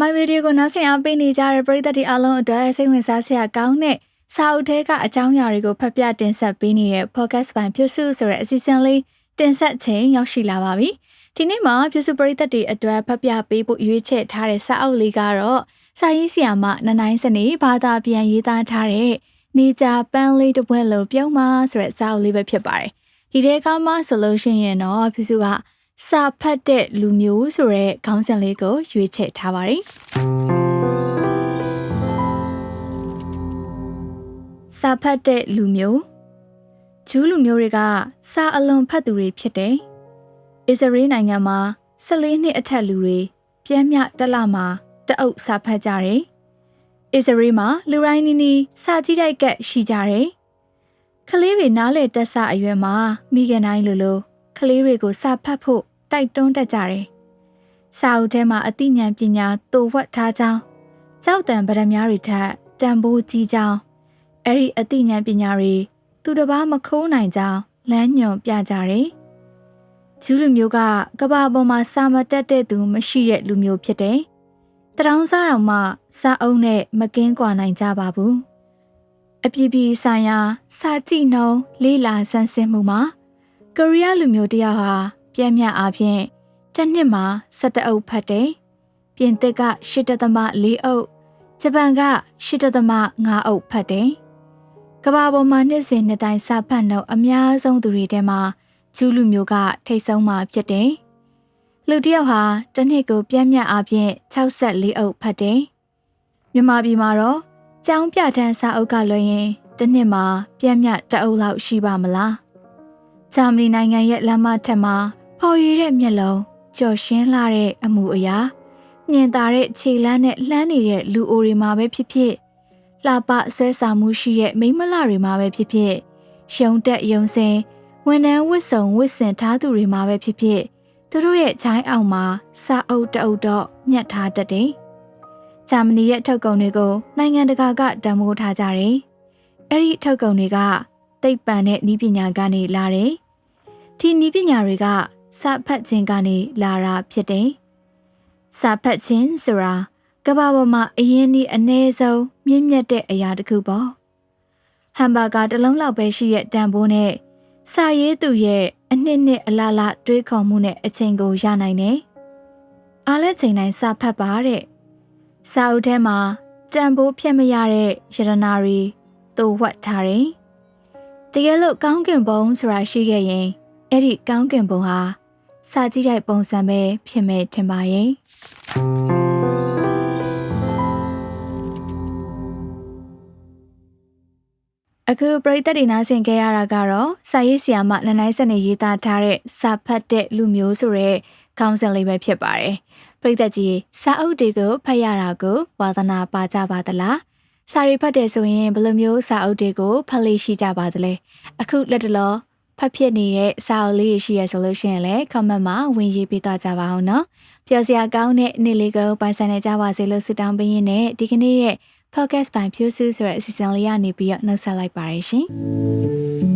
မိုင်ဗီဒီယိုကိုနောက်ဆင်အားပေးနေကြတဲ့ပရိသတ်တွေအားလုံးအတွက်စိတ်ဝင်စားစရာကောင်းတဲ့စာအုပ်ထဲကအကြောင်းအရာတွေကိုဖတ်ပြတင်ဆက်ပေးနေတဲ့ podcast ပိုင်းပြုစုဆိုတဲ့အစီအစဉ်လေးတင်ဆက်ချိန်ရောက်ရှိလာပါပြီ။ဒီနေ့မှာပြုစုပရိသတ်တွေအတွက်ဖတ်ပြပေးဖို့ရွေးချယ်ထားတဲ့စာအုပ်လေးကတော့စာရေးဆရာမနနိုင်စနေဘာသာပြန်ရေးသားထားတဲ့နေကြပန်းလေးတစ်ပွဲလုံးပြုံးမဆိုတဲ့စာအုပ်လေးပဲဖြစ်ပါတယ်။ဒီထဲကမှဆိုလို့ရှိရင်တော့ပြုစုက စာဖတ်တဲ့လူမျိုးဆိုတဲ့ခေါင်းစဉ်လေးကိုရွေးချယ်ထားပါတယ်။စာဖတ်တဲ့လူမျိုးဂျူးလူမျိုးတွေကစာအလွန်ဖတ်သူတွေဖြစ်တယ်။အစ္စရေးနိုင်ငံမှာ14နှစ်အထက်လူတွေပြင်းမြတက်လာမှာတအုပ်စာဖတ်ကြတယ်။အစ္စရေးမှာလူရိုင်းနီနီစာကြည့်တိုက်ကက်ရှိကြတယ်။ကလေးတွေနားလေတက်ဆအရွယ်မှာမိခင်တိုင်းလိုလို ကလေးတွေကိုစာဖတ်ဖို့တိုက်တွန်းတတ်ကြတယ်။စာအုပ်ထဲမှာအသိဉာဏ်ပညာတိုဝက်ထားကြောင်းကြောက်တံဗရမ ्या တွေထက်တန်ဖိုးကြီးကြောင်းအဲ့ဒီအသိဉာဏ်ပညာတွေသူတစ်ပါးမခိုးနိုင်ကြောင်းလမ်းညွန်ပြကြတယ်။ဂျူးလူမျိုးကကဘာပေါ်မှာစာမတက်တဲ့သူမရှိတဲ့လူမျိုးဖြစ်တယ်။တရောင်းစားတော်မှစာအုပ်နဲ့မကင်းကွာနိုင်ကြပါဘူး။အပြည်ပြည်ဆိုင်ရာစာကြည့်နှုံးလေးလာဆန်းစစ်မှုမှာ ကိုရီးယားလူမျိုးတယောက်ဟာပြည့်မြတ်အားဖြင့်တစ်နှစ်မှာ17အုပ်ဖတ်တယ်။ပြင်သစ်က8.4အုပ်ဂျပန်က8.5အုပ်ဖတ်တယ်။ကမ္ဘာပေါ်မှာနှစ်စဉ်နှစ်တိုင်းစာဖတ်နှုန်းအများဆုံးသူတွေထဲမှာဂျူးလူမျိုးကထိတ်ဆုံးမှာဖြစ်တယ်။လူတစ်ယောက်ဟာတစ်နှစ်ကိုပြည့်မြတ်အားဖြင့်64အုပ်ဖတ်တယ်။မြန်မာပြည်မှာတော့ကျောင်းပြထန်းစာအုပ်ကလွှဲရင်တစ်နှစ်မှာပြည့်မြတ်တအုပ်လောက်ရှိပါမလား။ ဂျာမနီနိုင်ငံရဲ့လမ်းမထက်မှာဖော်ရည်တဲ့မျက်လုံးကြော်ရှင်းလာတဲ့အမှုအရာညင်သာတဲ့ခြေလမ်းနဲ့လှမ်းနေတဲ့လူအိုတွေမှာပဲဖြစ်ဖြစ်လှပဆွဲဆောင်မှုရှိတဲ့မိမလတွေမှာပဲဖြစ်ဖြစ်ရှုံတက်ယုံစင်ဝန်ထမ်းဝစ်စုံဝစ်စင်ထားသူတွေမှာပဲဖြစ်ဖြစ်သူတို့ရဲ့ချိုင်းအောင်မှာစာအုပ်တအုပ်တော့ညှက်ထားတတ်တယ်။ဂျာမနီရဲ့ထုတ်ကုန်တွေကိုနိုင်ငံတကာကတံမိုးထားကြတယ်။အဲ့ဒီထုတ်ကုန်တွေကသိပ္ပံနဲ့ဤပညာကနေလာတယ်။ ဒီဤပညာတွေကစာဖတ်ခြင်းကနေလာတာဖြစ်တယ်။စာဖတ်ခြင်းဆိုတာကမ္ဘာပေါ်မှာအရင်ဒီအ ਨੇ ဆုံးမြင့်မြတ်တဲ့အရာတစ်ခုပေါ့။ဟမ်ဘာဂါတစ်လုံးလောက်ပဲရှိရဲ့တန်ဖိုးနဲ့စာရေးသူရဲ့အနှစ်နှစ်အလားလားတွေးခေါ်မှုနဲ့အချိန်ကိုရနိုင်တယ်။အားလက်ချိန်တိုင်းစာဖတ်ပါတဲ့။စာအုပ်ထဲမှာတန်ဖိုးဖြတ်မရတဲ့ယရနာတွေတိုးဝှက်ထားတယ်။တကယ်လို့ကောင်းကင်ဘုံဆိုတာရှိခဲ့ရင် အဲ့ဒီကောင်းကင်ဘုံဟာစာကြည့်တဲ့ပုံစံပဲဖြစ်မဲ့ထင်ပါရဲ့အခုပရိသတ်တွေနားဆင်ခဲ့ရတာကတော့စာရေးဆရာမနနိုင်စနေရေးသားထားတဲ့စာဖတ်တဲ့လူမျိုးဆိုတဲ့ခေါင်းစဉ်လေးပဲဖြစ်ပါတယ်ပရိသတ်ကြီးစာအုပ်တွေကိုဖတ်ရတာကိုဝါသနာပါကြပါသလားစာရီဖတ်တယ်ဆိုရင်ဘယ်လိုမျိုးစာအုပ်တွေကိုဖတ်လို့ရှိကြပါသလဲအခုလက်တလော ဖတ်ဖြစ်နေတဲ့စာအုပ်လေးရှိရဆိုလို့ရှိရင်လည်း comment မှာဝင်ရေးပေးသွားကြပါအောင်နော်ပျော်စရာကောင်းတဲ့နေ့လေးကိုပိုင်ဆိုင်နေကြပါစေလို့ဆုတောင်းပေးရင်းနဲ့ဒီကနေ့ရဲ့ podcast ပိုင်းဖြူးစုဆိုတဲ့အစီအစဉ်လေးကနေပြီးတော့နှုတ်ဆက်လိုက်ပါရရှင်